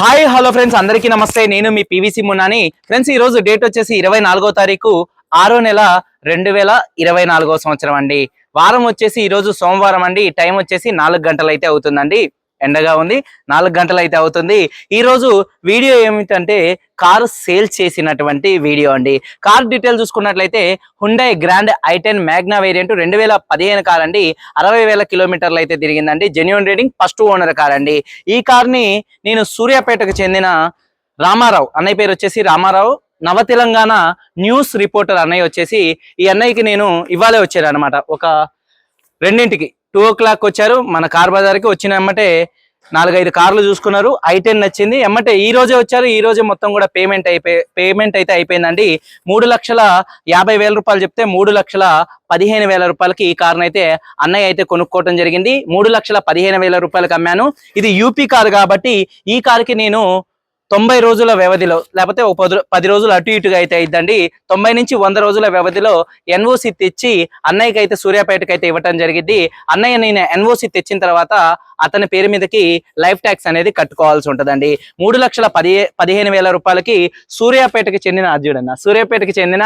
Hi hello friends అందరికీ నమస్తే. నేను మీ పివిసి మున్నాని. ఫ్రెండ్స్ ఈ రోజు డేట్ వచ్చేసి ఇరవై నాలుగో తారీఖు ఆరో నెల రెండు వేల ఇరవై నాలుగో సంవత్సరం అండి. వారం వచ్చేసి ఈరోజు సోమవారం అండి. టైం వచ్చేసి నాలుగు గంటలైతే అవుతుందండి. ఎండగా ఉంది. నాలుగు గంటలు అయితే అవుతుంది. ఈరోజు వీడియో ఏమిటంటే కారు సేల్ చేసినటువంటి వీడియో అండి. కార్ డీటెయిల్ చూసుకున్నట్లయితే Hyundai Grand i ten Magna variant రెండు వేల పదిహేను కార్ అండి అరవై వేల కిలోమీటర్లు అయితే తిరిగిందండి. Genuine rating first owner car అండి ఈ కార్ని నేను సూర్యాపేటకు చెందిన రామారావు అన్నయ్య పేరు వచ్చేసి రామారావు. నవ తెలంగాణ న్యూస్ రిపోర్టర్ అన్నయ్య వచ్చేసి ఈ అన్నయ్యకి నేను ఇవ్వాలే వచ్చాను అనమాట ఒక రెండింటికి. టూ ఓ క్లాక్ వచ్చారు. మన కార్ బజార్కి వచ్చిన ఎమ్మటే నాలుగైదు కార్లు చూసుకున్నారు. ఐ టెన్ నచ్చింది. ఎమ్మటే ఈ రోజే వచ్చారు. ఈ రోజే మొత్తం కూడా పేమెంట్ అయిపోయి పేమెంట్ అయితే అయిపోయిందండి. మూడు లక్షల యాభై వేల రూపాయలు చెప్తే మూడు లక్షల పదిహేను వేల రూపాయలకి ఈ కార్ని అయితే అన్నయ్య అయితే కొనుక్కోవడం జరిగింది. మూడు లక్షల పదిహేను వేల రూపాయలకి అమ్మాను. ఇది యూపీ కార్ కాబట్టి ఈ కార్కి నేను తొంభై రోజుల వ్యవధిలో లేకపోతే ఒక పది పది రోజులు అటు ఇటుగా అయితే అయిద్దండి. తొంభై నుంచి వంద రోజుల వ్యవధిలో ఎన్ఓసి తెచ్చి అన్నయ్యకి అయితే సూర్యాపేటకి అయితే ఇవ్వటం జరిగింది అన్నయ్య నేను ఎన్ఓసి తెచ్చిన తర్వాత అతని పేరు మీదకి లైఫ్ ట్యాక్స్ అనేది కట్టుకోవాల్సి ఉంటుందండి. మూడు లక్షల పది పదిహేను వేల రూపాయలకి సూర్యాపేటకి చెందిన అర్జుడన్న సూర్యాపేటకి చెందిన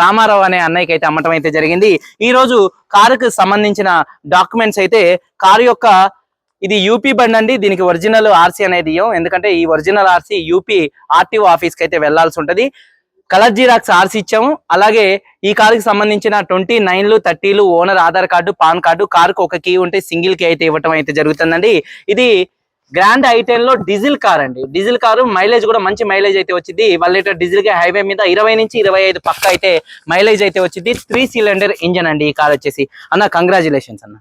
రామారావు అనే అన్నయ్యకి అయితే అమ్మటం అయితే జరిగింది. ఈ రోజు కారుకు సంబంధించిన డాక్యుమెంట్స్ అయితే కారు యొక్క ఇది యూపీ బండి అండి. దీనికి ఒరిజినల్ ఆర్సీ అనేది ఇవ్వం ఎందుకంటే ఈ ఒరిజినల్ ఆర్సీ యూపీ ఆర్టీఓ ఆఫీస్కి అయితే వెళ్ళాల్సి ఉంటది. కలర్ జీరాక్స్ ఆర్సీ ఇచ్చాము. అలాగే ఈ కారుకి సంబంధించిన ట్వంటీ నైన్లు థర్టీలు owner Aadhaar card PAN card కారుకు ఒక కీ ఉంటే సింగిల్ కీ అయితే ఇవ్వటం అయితే జరుగుతుందండి. ఇది గ్రాండ్ ఐటెన్లో డీజిల్ కార్ అండి. డీజిల్ కారు మైలేజ్ కూడా మంచి మైలేజ్ అయితే వచ్చింది. వన్ లీటర్ డీజిల్కి హైవే మీద ఇరవై నుంచి ఇరవై ఐదు పక్క అయితే మైలేజ్ అయితే వచ్చింది. త్రీ సిలిండర్ ఇంజన్ అండి ఈ కార్ వచ్చేసి. అన్న కంగ్రాచులేషన్స్ అన్న.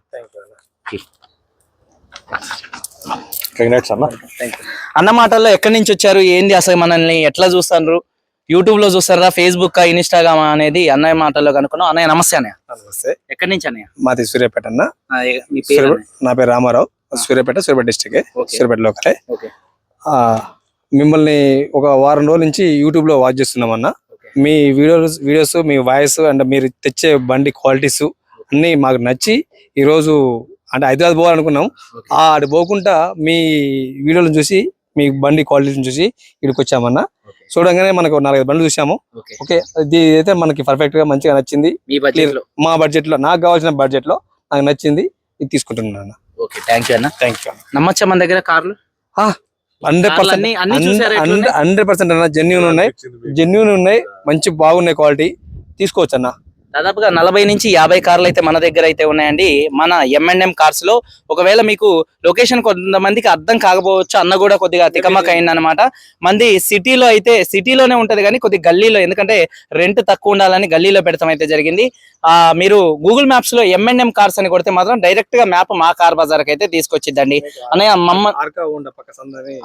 కంగ్రాట్స్ అన్న. అన్న మాటల్లో ఎక్కడి నుంచి వచ్చారు? ఏంది అసలు మనల్ని? ఎట్లా చూస్తారు? యూట్యూబ్లో చూస్తారా ఫేస్బుక్ ఇన్స్టాగ్రామ్ అనేది అన్నయ్య మాటల్లో కనుక్కున్నాం. అన్నయ్య నమస్తే అన్నయ్య. నమస్తే. ఎక్కడి నుంచి అన్నయ్య? మాది సూర్యాపేట అన్న. నా పేరు రామారావు. సూర్యాపేట సూర్యాపేట డిస్టిక్. సూర్యాపేట లోకలే మిమ్మల్ని ఒక వారం రోజుల నుంచి యూట్యూబ్లో వాచ్ చేస్తున్నాం అన్న. మీ వీడియోస్ వీడియోస్ మీ వాయిస్ అండ్ మీరు తెచ్చే బండి క్వాలిటీస్ అన్ని మాకు నచ్చి ఈ రోజు అంటే హైదరాబాద్ పోవాలనుకున్నాం. Okay. ఆ అటు పోకుండా మీ వీడియోలను చూసి మీ బండి క్వాలిటీని చూసి ఇక్కడికి వచ్చామన్న. Okay. చూడంగానే మనకు నాలుగైదు బండ్లు చూసాము. ఓకే. అయితే మనకి పర్ఫెక్ట్గా మంచిగా నచ్చింది. మీ బడ్జెట్లో. నాకు కావాల్సిన బడ్జెట్లో నాకు నచ్చింది. ఇది తీసుకుంటున్నాను ఓకే థ్యాంక్ యూ అన్న. థ్యాంక్ యూ నమ్మచ్చా మన దగ్గర కార్లు? Hundred percent? హండ్రెడ్ పర్సెంట్ అన్న జెన్యున్ ఉన్నాయి. జెన్యున్ ఉన్నాయి. మంచి బాగున్నాయి క్వాలిటీ. తీసుకోవచ్చు అన్న దాదాపుగా నలభై నుంచి యాభై కార్లు అయితే మన దగ్గర అయితే ఉన్నాయండి. మన ఎంఎన్ఎం కార్స్లో ఒకవేళ మీకు లొకేషన్ కొంతమందికి అర్థం కాకపోవచ్చు అన్న కూడా కొద్దిగా తికమక అయిందనమాట మంది సిటీలో అయితే సిటీలోనే ఉంటది కానీ కొద్ది గల్లీలో ఎందుకంటే రెంట్ తక్కువ ఉండాలని గల్లీలో పెడతాం అయితే జరిగింది. ఆ మీరు గూగుల్ మ్యాప్స్లో ఎంఎన్ఎం కార్స్ అని కొడితే మాత్రం డైరెక్ట్గా మ్యాప్ మా కార్ బజార్ అయితే తీసుకొచ్చిద్దండి. అన్నయ్య మమ్మ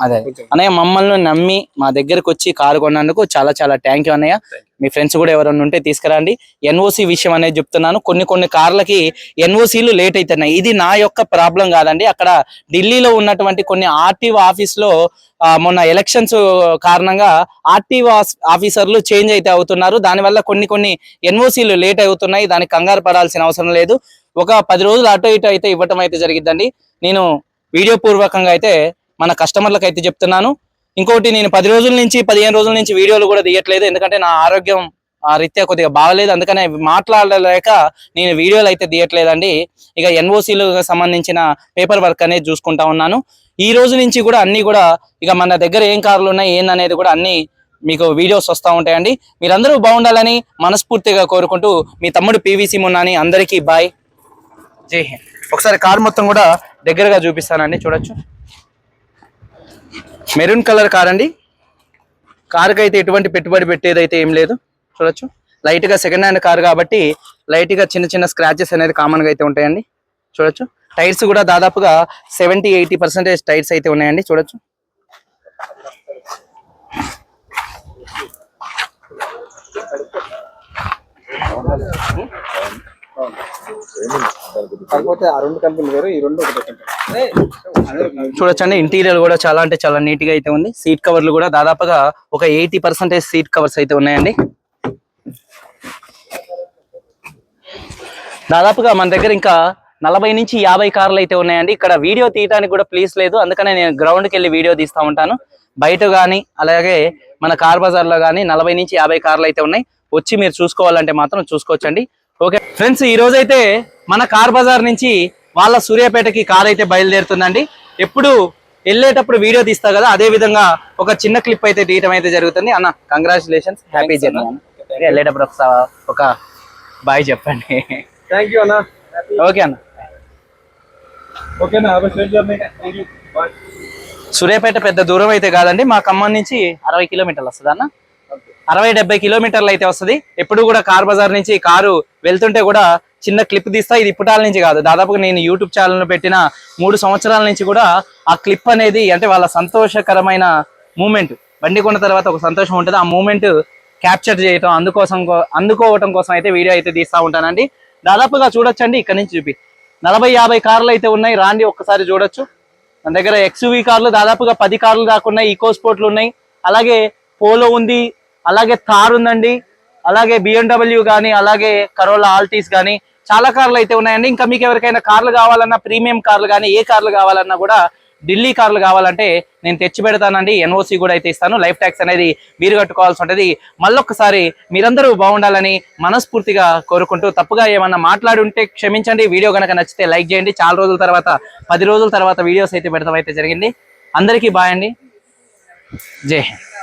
అదే. అన్నయ్య మమ్మల్ని నమ్మి మా దగ్గరకు వచ్చి కారు కొన్నందుకు చాలా చాలా థ్యాంక్ యూ అన్నయ్య. మీ ఫ్రెండ్స్ కూడా ఎవరైనా ఉంటే తీసుకురండి. ఎన్ఓసి విషయం అనేది చెప్తున్నాను. కొన్ని కొన్ని కార్లకి ఎన్ఓసీలు లేట్ అవుతున్నాయి ఇది నా యొక్క ప్రాబ్లం కాదండి. అక్కడ ఢిల్లీలో ఉన్నటువంటి కొన్ని ఆర్టీఓ ఆఫీస్లో మొన్న ఎలక్షన్స్ కారణంగా ఆర్టీఓ ఆఫీసర్లు చేంజ్ అయితే అవుతున్నారు. దానివల్ల కొన్ని కొన్ని ఎన్ఓసీలు లేట్ అవుతున్నాయి. దానికి కంగారు పడాల్సిన అవసరం లేదు. ఒక పది రోజులు అటు ఇటు అయితే ఇవ్వటం అయితే జరిగిద్దండి. నేను వీడియో పూర్వకంగా అయితే మన కస్టమర్లకు అయితే చెప్తున్నాను. ఇంకోటి నేను పది రోజుల నుంచి పదిహేను రోజుల నుంచి వీడియోలు కూడా తీయట్లేదు. ఎందుకంటే నా ఆరోగ్యం ఆ రీత్యా కొద్దిగా బాగలేదు. అందుకనే మాట్లాడలేక నేను వీడియోలు అయితే తీయట్లేదండి. ఇక ఎన్ఓసీలు సంబంధించిన పేపర్ వర్క్ అనేది చూసుకుంటా ఉన్నాను. ఈ రోజు నుంచి కూడా అన్ని కూడా ఇక మన దగ్గర ఏం కార్లు ఉన్నాయి ఏందనేది కూడా అన్ని మీకు వీడియోస్ వస్తూ ఉంటాయండి. మీరందరూ బాగుండాలని మనస్ఫూర్తిగా కోరుకుంటూ మీ తమ్ముడు పీవీసీ మున్నాని అందరికీ బాయ్. జై హింద్. ఒకసారి కార్ మొత్తం కూడా దగ్గరగా చూపిస్తానండి చూడొచ్చు. మెరూన్ కలర్ కార్ అండి. కారుకి అయితే ఎటువంటి పెట్టుబడి పెట్టేది అయితే ఏం లేదు. చూడొచ్చు. లైట్గా సెకండ్ హ్యాండ్ కార్ కాబట్టి లైట్గా చిన్న చిన్న స్క్రాచెస్ అనేది కామన్గా అయితే ఉంటాయండి. చూడొచ్చు. టైర్స్ కూడా దాదాపుగా సెవెంటీ ఎయిటీ పర్సెంటేజ్ టైర్స్ అయితే ఉన్నాయండి. చూడొచ్చు. కాకపోతే ఆ రెండు కంపెనీ వేరు ఈ రెండు చూడొచ్చండి ఇంటీరియర్ కూడా చాలా అంటే చాలా నీట్గా అయితే ఉంది. సీట్ కవర్లు కూడా దాదాపుగా ఒక ఎయిటీ పర్సెంటేజ్ సీట్ కవర్స్ అయితే ఉన్నాయండి. దాదాపుగా మన దగ్గర ఇంకా నలభై నుంచి యాభై కార్లు అయితే ఉన్నాయండి. ఇక్కడ వీడియో తీయడానికి కూడా ప్లీజ్ లేదు. అందుకనే నేను గ్రౌండ్కి వెళ్ళి వీడియో తీస్తూ ఉంటాను. బయట కానీ అలాగే మన కార్ బజార్లో కానీ నలభై నుంచి యాభై కార్లు అయితే ఉన్నాయి. వచ్చి మీరు చూసుకోవాలంటే మాత్రం చూసుకోవచ్చండి. ఓకే. ఫ్రెండ్స్ ఈ రోజు అయితే మన కార్ బజార్ నుంచి వాళ్ళ సూర్యాపేటకి కార్ అయితే బయలుదేరుతుందండి. ఎప్పుడు వెళ్ళేటప్పుడు వీడియో తీస్తా కదా అదే విధంగా ఒక చిన్న క్లిప్ అయితే తీయటం అయితే జరుగుతుంది. అన్న కంగ్రాచులేషన్స్ హ్యాపీ జర్నీ వెళ్ళేటప్పుడు ఒక బాయ్ చెప్పండి. థ్యాంక్ యూ అన్న. ఓకే అన్న. సూర్యాపేట పెద్ద దూరం అయితే కాదండి మా ఖమ్మం నుంచి అరవై కిలోమీటర్లు వస్తుంది అన్న అరవై డెబ్బై కిలోమీటర్లు అయితే వస్తుంది. ఎప్పుడు కూడా కార్ బజార్ నుంచి కారు వెళ్తుంటే కూడా చిన్న క్లిప్ తీస్తా. ఇది ఇప్పటాల నుంచి కాదు. దాదాపుగా నేను యూట్యూబ్ ఛానల్ పెట్టిన మూడు సంవత్సరాల నుంచి కూడా ఆ క్లిప్ అనేది అంటే వాళ్ళ సంతోషకరమైన మూమెంట్. బండి కొన్న తర్వాత ఒక సంతోషం ఉంటుంది. ఆ మూమెంట్ క్యాప్చర్ చేయటం అందుకోసం అందుకోవటం కోసం అయితే వీడియో అయితే తీస్తా ఉంటానండి. దాదాపుగా చూడొచ్చండి. ఇక్కడ నుంచి చూపి. నలభై యాభై కార్లు అయితే ఉన్నాయి. రాండి ఒక్కసారి చూడొచ్చు. మన దగ్గర ఎక్స్యూవీ కార్లు దాదాపుగా పది కార్లు దాకా ఉన్నాయి. ఈకో స్పోర్ట్లు ఉన్నాయి. అలాగే పోలో ఉంది. అలాగే థార్ ఉందండి. అలాగే బిఎండబ్ల్యూ కానీ అలాగే కరోలా ఆల్టీస్ కానీ చాలా కార్లు అయితే ఉన్నాయండి. ఇంకా మీకు ఎవరికైనా కార్లు కావాలన్నా ప్రీమియం కార్లు కానీ ఏ కార్లు కావాలన్నా కూడా ఢిల్లీ కార్లు కావాలంటే నేను తెచ్చి పెడతానండి. ఎన్ఓసి కూడా అయితే ఇస్తాను. లైఫ్ ట్యాక్స్ అనేది మీరు కట్టుకోవాల్సి ఉంటుంది. మళ్ళొక్కసారి మీరందరూ బాగుండాలని మనస్ఫూర్తిగా కోరుకుంటూ తప్పుగా ఏమన్నా మాట్లాడి ఉంటే క్షమించండి. వీడియో కనుక నచ్చితే లైక్ చేయండి. చాలా రోజుల తర్వాత పది రోజుల తర్వాత వీడియోస్ అయితే పెడతాం. అయితే జరిగింది. అందరికీ బాయ్ అండి. జై హింద్.